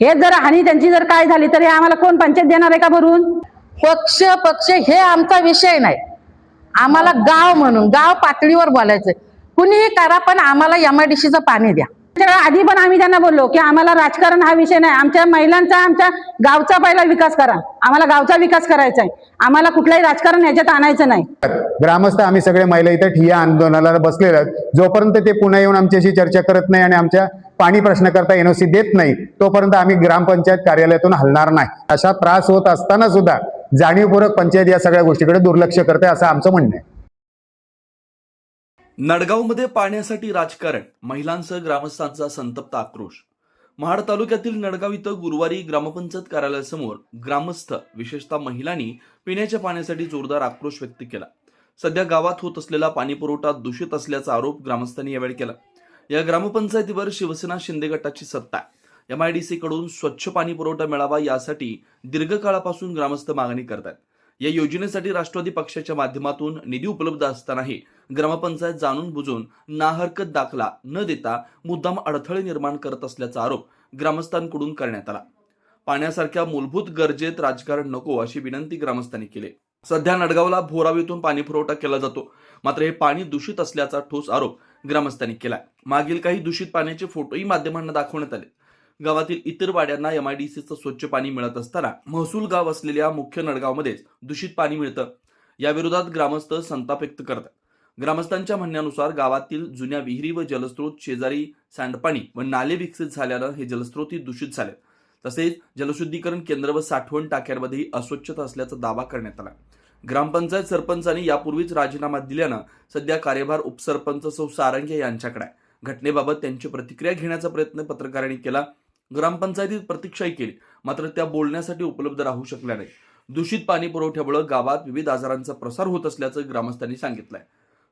हे जर हानी त्यांची जर काय झाली तर हे आम्हाला कोण पंचायत देणार आहे का भरून? पक्ष पक्ष हे आमचा विषय नाही. आम्हाला गाव म्हणून गाव पातळीवर बोलायचं कुणीही करा पण आम्हाला एमआयडीसीचं पाणी द्या. आधी पण आम्ही त्यांना बोललो की आम्हाला राजकारण हा विषय नाही. आमच्या महिलांचा आमच्या गावचा पहिला विकास करा. आम्हाला गावचा विकास करायचा आहे. आम्हाला कुठलाही राजकारण याच्यात आणायचं नाही. ग्रामस्थ आम्ही सगळे महिला इथे ठिय्या आंदोलनाला बसलेलो आहेत. जोपर्यंत ते पुन्हा येऊन आमच्याशी चर्चा करत नाही आणि आमच्या पाणी प्रश्न करता एनओसी देत नाही तोपर्यंत आम्ही ग्रामपंचायत कार्यालयातून हलणार नाही. अशा त्रास होत असताना सुद्धा जाणीवपूर्वक पंचायत या सगळ्या गोष्टीकडे दुर्लक्ष करते असं आमचं म्हणणं आहे. नडगावमध्ये पाण्यासाठी राजकारण महिलांसह ग्रामस्थांचा संतप्त आक्रोश. महाड तालुक्यातील नडगाव इथं गुरुवारी ग्रामपंचायत कार्यालयासमोर ग्रामस्थ विशेषतः महिलांनी पिण्याच्या पाण्यासाठी जोरदार आक्रोश व्यक्त केला. सध्या गावात होत असलेला पाणीपुरवठा दूषित असल्याचा आरोप ग्रामस्थांनी यावेळी केला. या ग्रामपंचायतीवर शिवसेना शिंदे गटाची सत्ता एम आय डी सी कडून स्वच्छ पाणी पुरवठा मिळावा यासाठी दीर्घकाळापासून ग्रामस्थ मागणी करतात या योजनेसाठी राष्ट्रवादी पक्षाच्या माध्यमातून निधी उपलब्ध असतानाही ग्रामपंचायत जाणून बुजून नाहरकत दाखला न देता मुद्दाम अडथळे निर्माण करत असल्याचा आरोप ग्रामस्थांकडून करण्यात आला. पाण्यासारख्या मूलभूत गरजेत राजकारण नको अशी विनंती ग्रामस्थांनी केली. सध्या नडगावला भोरावीतून पाणी पुरवठा केला जातो. मात्र हे पाणी दूषित असल्याचा ठोस आरोप ग्रामस्थांनी केलाय. मागील काही दूषित पाण्याचे फोटोही माध्यमांना दाखवण्यात आले. गावातील इतर वाड्यांना एमआयडीसीचं स्वच्छ पाणी मिळत असताना महसूल गाव असलेल्या मुख्य नडगावमध्येच दूषित पाणी मिळतं. याविरोधात ग्रामस्थ संताप व्यक्त करतात. ग्रामस्थांच्या म्हणण्यानुसार गावातील जुन्या विहिरी व जलस्रोत शेजारी सांडपाणी व नाले विकसित झाल्यानं हे जलस्रोतही दूषित झाले तसेच जलशुद्धीकरण केंद्र व साठवण टाक्यांमध्येही अस्वच्छता असल्याचा दावा करण्यात आला. ग्रामपंचायत सरपंचांनी यापूर्वीच राजीनामा दिल्यानं सध्या कार्यभार उपसरपंच सौ सारंगे यांच्याकडे आहे. घटनेबाबत त्यांची प्रतिक्रिया घेण्याचा प्रयत्न पत्रकारांनी केला. ग्रामपंचायतीत प्रतीक्षाही केली. मात्र त्या बोलण्यासाठी उपलब्ध राहू शकल्या नाही दूषित पाणी पुरवठ्यामुळे गावात विविध आजारांचा प्रसार होत असल्याचं ग्रामस्थांनी सांगितलंय.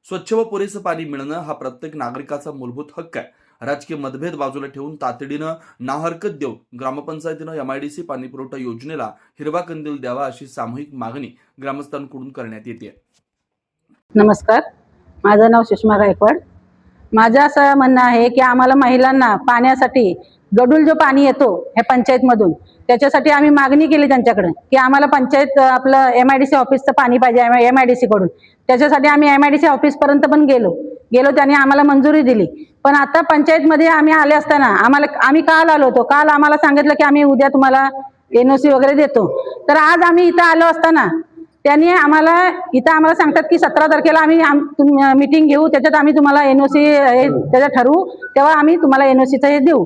स्वच्छ व पुरेसं पाणी मिळणं हा प्रत्येक नागरिकाचा मूलभूत हक्क आहे. राजकीय मतभेद बाजूला ठेवून तातडीनं नाहरकत देऊन ग्रामपंचायतीनं एमआयडीसी सी पाणीपुरवठा योजनेला हिरवा कंदील द्यावा अशी सामूहिक मागणी ग्रामस्थांकडून करण्यात येते. नमस्कार. माझं नाव सुषमा गायकवाड. माझं असं म्हणणं आहे की आम्हाला महिलांना पाण्यासाठी गडूल जो पाणी येतो ह्या पंचायतमधून त्याच्यासाठी आम्ही मागणी केली त्यांच्याकडे की आम्हाला पंचायत आपलं एम आय डी सी ऑफिसचं पाणी पाहिजे एम आय डी सी कडून. त्याच्यासाठी आम्ही एम आय डी सी ऑफिसपर्यंत पण गेलो. गेलो त्यांनी आम्हाला मंजुरी दिली. पण आता पंचायतमध्ये आम्ही आले असताना आम्हाला आम्ही काल आलो होतो. काल आम्हाला सांगितलं की आम्ही उद्या तुम्हाला एनओसी वगैरे देतो. तर आज आम्ही इथं आलो असताना त्यांनी आम्हाला इथं आम्हाला सांगतात की सतरा तारखेला आम्ही मिटिंग घेऊ त्याच्यात आम्ही तुम्हाला एनओसी त्याच्यात ठरवू तेव्हा आम्ही तुम्हाला एनओसीचं हे देऊ.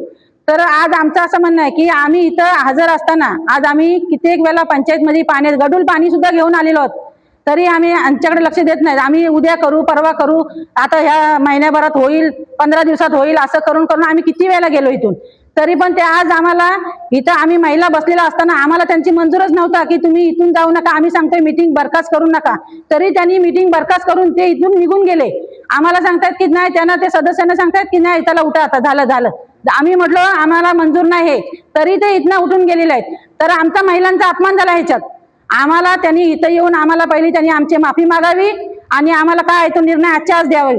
तर आज आमचं असं म्हणणं आहे की आम्ही इथं हजर असताना आज आम्ही कित्येक वेळा पंचायतमध्ये पाणी गडूल पाणी सुद्धा घेऊन आलेलो आहोत. तरी आम्ही आमच्याकडे लक्ष देत नाहीत. आम्ही उद्या करू परवा करू. आता ह्या महिन्याभरात होईल पंधरा दिवसात होईल असं करून करून आम्ही किती वेळेला गेलो इथून? तरी पण ते आज आम्हाला इथं आम्ही महिला बसलेला असताना आम्हाला त्यांची मंजूरच नव्हता की तुम्ही इथून जाऊ नका आम्ही सांगतोय मिटिंग बरखास्त करू नका. तरी त्यांनी मिटिंग बरखास्त करून ते इथून निघून गेले. आम्हाला सांगतायत की नाही त्यांना ते सदस्यांना सांगतायत की नाही त्याला उठा आता झालं झालं. आम्ही म्हटलो आम्हाला मंजूर नाही हे तरी ते इथनं उठून गेलेले आहेत. तर आमचा महिलांचा अपमान झाला ह्याच्यात. आम्हाला त्यांनी इथं येऊन आम्हाला पहिली त्यांनी आमची माफी मागावी आणि आम्हाला काय आहे तो निर्णय आजच्या आज द्यावा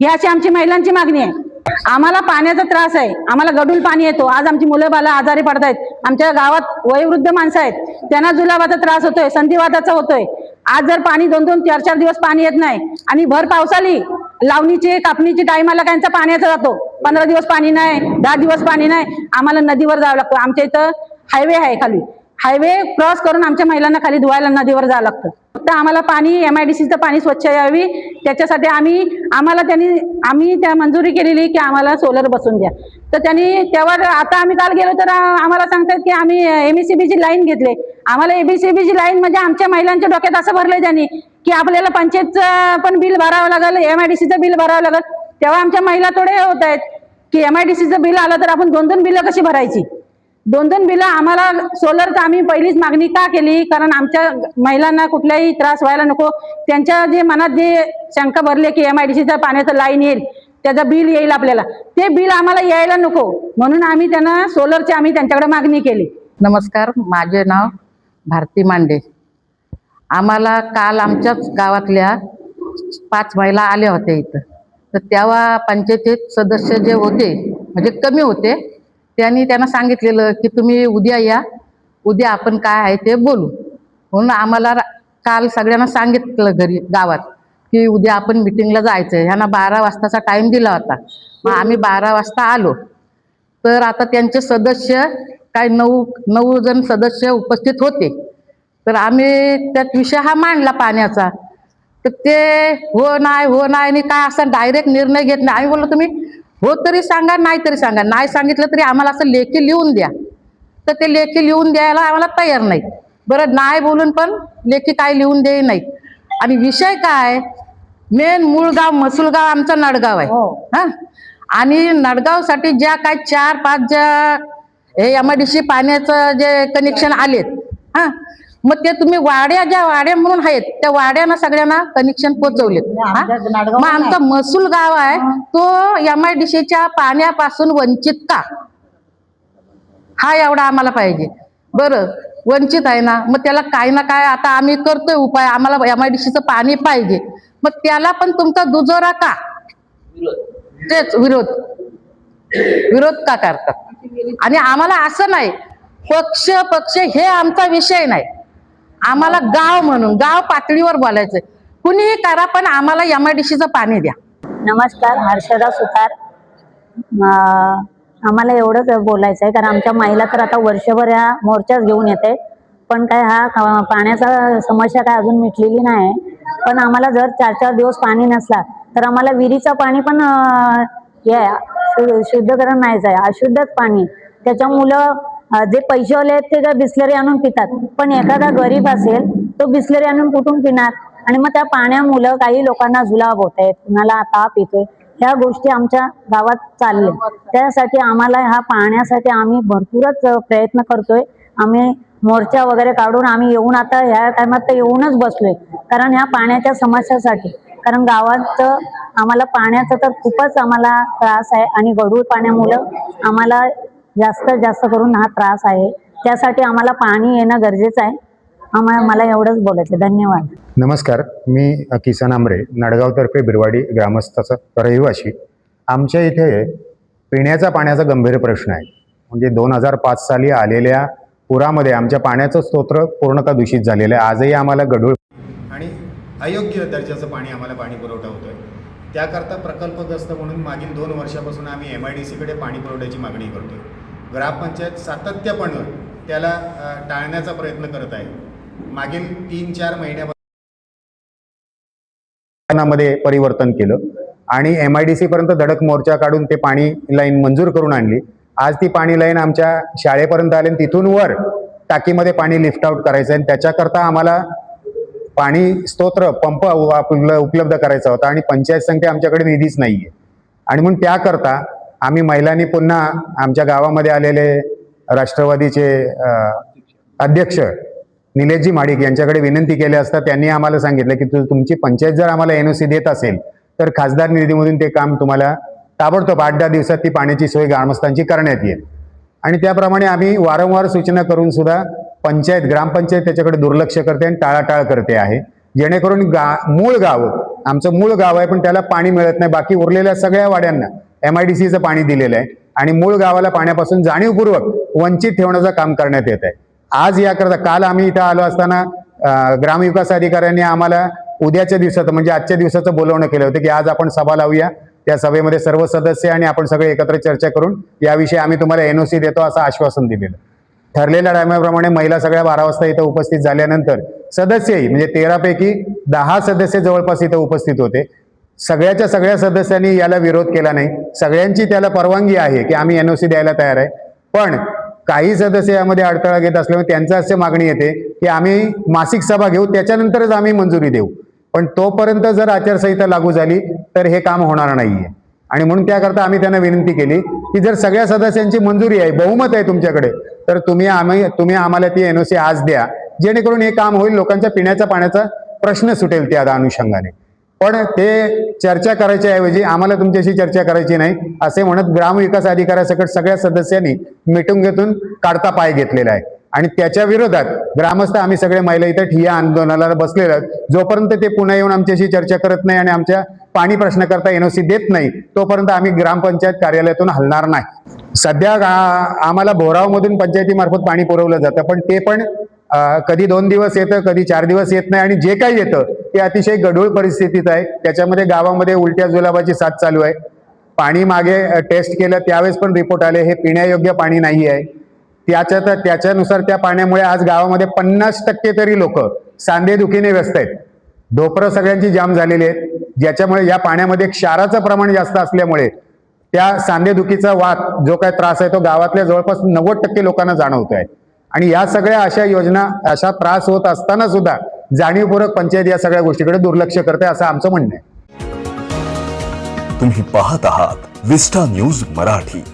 ही अशी आमची महिलांची मागणी आहे. आम्हाला पाण्याचा त्रास आहे. आम्हाला गडूल पाणी येतो. आज आमची मुलं बाला आजारी पडतायत. आमच्या गावात वयोवृद्ध माणसं आहेत. त्यांना जुलाबाचा त्रास होतोय संधिवादाचा होतोय. आज जर पाणी दोन दोन चार चार दिवस पाणी येत नाही आणि भर पावसाली लावणीची कापणीची टायमाला काहींचा पाण्याचा जातो. पंधरा दिवस पाणी नाही दहा दिवस पाणी नाही. आम्हाला नदीवर जावं लागतं. आमच्या इथं हायवे आहे खाली. हायवे क्रॉस करून आमच्या महिलांना खाली धुवायला नदीवर जावं लागतं. फक्त आम्हाला पाणी एम आय डी सीचं पाणी स्वच्छ यावी. त्याच्यासाठी आम्ही आम्हाला त्यांनी आम्ही त्या मंजुरी केलेली की आम्हाला सोलर बसून द्या. तर त्यांनी त्यावर आता आम्ही काल गेलो तर आम्हाला सांगतात की आम्ही एम सी बीची लाईन घेतले. आम्हाला एबीसीबीची लाईन म्हणजे आमच्या महिलांच्या डोक्यात असं भरले त्यांनी की आपल्याला पंचायतचं पण बिल भरावं लागेल एम आय डी सीचं बिल भरावं लागेल. तेव्हा आमच्या महिला थोडे होत आहेत की एम आय डी सीचं बिल आलं तर आपण दोन दोन बिलं कशी भरायची? दोन दोन बिलं आम्हाला सोलरचं आम्ही पहिलीच मागणी का केली? कारण आमच्या महिलांना कुठलाही त्रास व्हायला नको. त्यांच्या जे मनात जे शंका भरले की एम आय डी सीचा पाण्याचं लाईन येईल त्याचं बिल येईल आपल्याला. ते बिल आम्हाला यायला नको. म्हणून आम्ही त्यांना सोलरची आम्ही त्यांच्याकडे मागणी केली. नमस्कार माझे नाव भारती मांडे. आम्हाला काल आमच्याच गावातल्या पाच महिला आल्या होत्या इथं. तर तेव्हा पंचायतीत सदस्य जे होते म्हणजे कमी होते त्यांनी त्यांना सांगितलेलं की तुम्ही उद्या या उद्या आपण काय आहे ते बोलू. म्हणून आम्हाला काल सगळ्यांना सांगितलं घरी गावात की उद्या आपण मिटिंगला जायचं ह्यांना बारा वाजताचा टाइम दिला होता. मग आम्ही बारा वाजता आलो. तर आता त्यांचे सदस्य काय नऊ नऊ जण सदस्य उपस्थित होते. तर आम्ही त्यात विषय हा मांडला पाण्याचा. तर ते हो नाही हो नाही आणि काय असा डायरेक्ट निर्णय घेत नाही. आम्ही बोललो तुम्ही हो तरी सांगा नाही तरी सांगा. नाही सांगितलं तरी आम्हाला असं लेखी लिहून द्या. तर ते लेखी लिहून द्यायला आम्हाला तयार नाही बरं नाही बोलून पण लेखी काय लिहून दे नाहीत. आणि विषय काय? मेन मूळ गाव मसूलगाव आमचा नडगाव आहे. हा. आणि नडगावसाठी ज्या काय चार पाच ज्या हे एम आय डी सी पाण्याचं जे कनेक्शन आलेत हा? मग ते तुम्ही वाड्या ज्या वाड्या म्हणून आहेत त्या वाड्यानं सगळ्यांना कनेक्शन पोहोचवलेत. हा? मग आमचा महसूल गाव आहे तो एम आय डी सीच्या पाण्यापासून वंचित का? हा एवढा आम्हाला पाहिजे. बरं वंचित आहे ना मग त्याला काही ना काय आता आम्ही करतोय उपाय आम्हाला एम आय डी सीचं पाणी पाहिजे. मग त्याला पण तुमचा दुजोरा का? तेच विरोध. विरोध का करतात? आणि आम्हाला असं नाही पक्ष पक्ष हे आमचा विषय नाही. आम्हाला गाव म्हणून गाव पातळीवर बोलायचंय. कुणीही करा पण आम्हाला एम आय डी सीचं पाणी द्या. नमस्कार हर्षदा सुतार. आम्हाला एवढंच बोलायचं आहे कारण आमच्या महिला तर आता वर्षभर या मोर्चाच घेऊन येते. पण काय हा पाण्याचा समस्या काय अजून मिटलेली नाही. पण आम्हाला जर चार चार दिवस पाणी नसला तर आम्हाला विहिरीचं पाणी पण हे शुद्धकरण नाहीच आहे. अशुद्धच पाणी. त्याच्यामुळं जे पैसेवाले आहेत ते काय बिस्लरी आणून पितात. पण एखादा गरीब असेल तो बिस्लरी आणून कुठून पिणार? आणि मग त्या पाण्यामुळं काही लोकांना जुलाब होत आहेत कुणाला ताप येतोय ह्या गोष्टी आमच्या गावात चालल्या. त्यासाठी आम्हाला ह्या पाण्यासाठी आम्ही भरपूरच प्रयत्न करतोय. आम्ही मोर्चा वगैरे काढून आम्ही येऊन आता ह्या टायमात तर येऊनच बसलोय. कारण ह्या पाण्याच्या समस्यासाठी कारण गावात आम्हाला पाण्याचा तर खूपच आम्हाला त्रास आहे आणि गढूळ पाण्यामुळं आम्हाला जास्त जास्त करून हा त्रास आहे. त्यासाठी आम्हाला पाणी येणं गरजेचं आहे. आम्हाला मला एवढंच बोलायचं धन्यवाद. नमस्कार. मी किसन आमरे नाडगावतर्फे बिरवाडी ग्रामस्थाचा रहिवाशी आमच्या इथे पिण्याचा पाण्याचा गंभीर प्रश्न आहे. म्हणजे दोन हजार पाच साली आलेल्या पुरामध्ये आमच्या पाण्याचं स्तोत्र पूर्णतः दूषित झालेलं आहे. आजही आम्हाला गढूळ आणि अयोग्य दर्जाचं पाणी आम्हाला पाणी पुरवठा होतोय. त्याकरता प्रकल्पग्रस्त म्हणून मागील दोन वर्षापासून आम्ही एम आय डी सीकडे पाणी पुरवठ्याची मागणी करतोय. ग्रामपंचायत सातत्यपणे त्याला टाळण्याचा प्रयत्न करत आहे. मागील तीन चार महिन्यामध्ये परिवर्तन केलं आणि एम आय डी सी पर्यंत धडक मोर्चा काढून ते पाणी लाईन मंजूर करून आणली. आज ती पाणी लाईन आमच्या शाळेपर्यंत आली आणि तिथून वर टाकीमध्ये पाणी लिफ्ट आउट करायचं आहे. आणि त्याच्याकरता आम्हाला पाणी स्तोत्र पंप उपल- उपलब्ध करायचा होता आणि पंचायत संख्या आमच्याकडे निधीच नाहीये. आणि म्हणून त्याकरता आम्ही महिलांनी पुन्हा आमच्या गावामध्ये आलेले राष्ट्रवादीचे अध्यक्ष निलेशजी माडिक यांच्याकडे विनंती केली असता त्यांनी आम्हाला सांगितलं की तुमची पंचायत जर आम्हाला एनओसी देत असेल तर खासदार निधीमधून ते काम तुम्हाला ताबडतोब आठ दहा दिवसात ती पाण्याची सोय ग्रामस्थांची करण्यात येईल. आणि त्याप्रमाणे आम्ही वारंवार सूचना करून सुद्धा पंचायत ग्रामपंचायत त्याच्याकडे दुर्लक्ष करते आणि टाळाटाळ करते आहे. जेणेकरून गा मूळ गाव आमचं मूळ गाव आहे पण त्याला पाणी मिळत नाही. बाकी उरलेल्या सगळ्या वाड्यांना एम आय डी सीचं पाणी दिलेलं आहे. आणि मूळ गावाला पाण्यापासून जाणीवपूर्वक वंचित ठेवण्याचं काम करण्यात येत आहे आज याकरता काल आम्ही इथं आलो असताना ग्रामविकास अधिकाऱ्यांनी आम्हाला उद्याच्या दिवसाचं म्हणजे आजच्या दिवसाचं बोलवणं केलं होतं की आज आपण सभा लावूया. त्या सभेमध्ये सर्व सदस्य आणि आपण सगळे एकत्र चर्चा करून याविषयी आम्ही तुम्हाला एनओसी देतो असं आश्वासन दिलेलं. ठरलेल्या टायमाप्रमाणे महिला सगळ्या बारा वाजता इथं उपस्थित झाल्यानंतर सदस्यही म्हणजे तेरापैकी दहा सदस्य जवळपास इथं उपस्थित होते. सगळ्याच्या सगळ्या सदस्यांनी याला विरोध केला नाही. सगळ्यांची त्याला परवानगी आहे की आम्ही एनओसी द्यायला तयार आहे. पण काही सदस्य यामध्ये अडथळा घेत असल्यामुळे त्यांचं असे मागणी येते की आम्ही मासिक सभा घेऊ त्याच्यानंतरच आम्ही मंजुरी देऊ. पण तोपर्यंत जर आचारसंहिता लागू झाली तर हे काम होणार नाहीये. आणि म्हणून त्याकरता आम्ही त्यांना विनंती केली की जर सगळ्या सदस्यांची मंजुरी आहे बहुमत आहे तुमच्याकडे तर तुम्ही आम्ही तुम्ही आम्हाला ती एनओसी आज द्या. जेणेकरून हे काम होईल लोकांच्या पिण्याच्या पाण्याचा प्रश्न सुटेल त्या अनुषंगाने. पण ते चर्चा करायच्या ऐवजी आम्हाला तुमच्याशी चर्चा करायची नाही असे म्हणत ग्रामविकास अधिकाऱ्यासकट सगळ्या सदस्यांनी मिटुंगेतून काढता पाय घेतलेला आहे. आणि त्याच्या विरोधात ग्रामस्थ आम्ही सगळे महिला इथं ठिया आंदोलनाला बसलेलो आहोत. जोपर्यंत ते पुन्हा येऊन आमच्याशी चर्चा करत नाही आणि आमच्या पाणी प्रश्न करता एनओसी देत नाही तोपर्यंत आम्ही ग्रामपंचायत कार्यालयातून हलणार नाही. सध्या आम्हाला भोरावमधून पंचायतीमार्फत पाणी पुरवलं जातं पण ते पण कधी दोन दिवस येतं कधी चार दिवस येत नाही आणि जे काही येतं ते अतिशय गढूळ परिस्थितीत आहे. त्याच्यामध्ये गावामध्ये उलट्या जुलाबाची साथ चालू आहे. पाणी मागे टेस्ट केलं त्यावेळेस पण रिपोर्ट आले. हे पिण्यायोग्य पाणी नाही आहे. त्याच्या तर त्याच्यानुसार त्या पाण्यामुळे आज गावामध्ये पन्नास टक्के तरी लोक सांधेदुखीने व्यस्त आहेत. ढोपरं सगळ्यांची जाम झालेली आहेत. ज्याच्यामुळे या पाण्यामध्ये क्षाराचं प्रमाण जास्त असल्यामुळे त्या सांधेदुखीचा वाद जो काय त्रास आहे तो गावातल्या जवळपास नव्वद टक्के लोकांना जाणवतोय. आहे आणि या सगळ्या अशा योजना अशा त्रास होत असताना सुद्धा जाणीवपूर्वक पंचायत या सगळ्या गोष्टीकडे दुर्लक्ष करते असं आमचं म्हणणं आहे. तुम्ही पाहत आहात विस्टा न्यूज मराठी.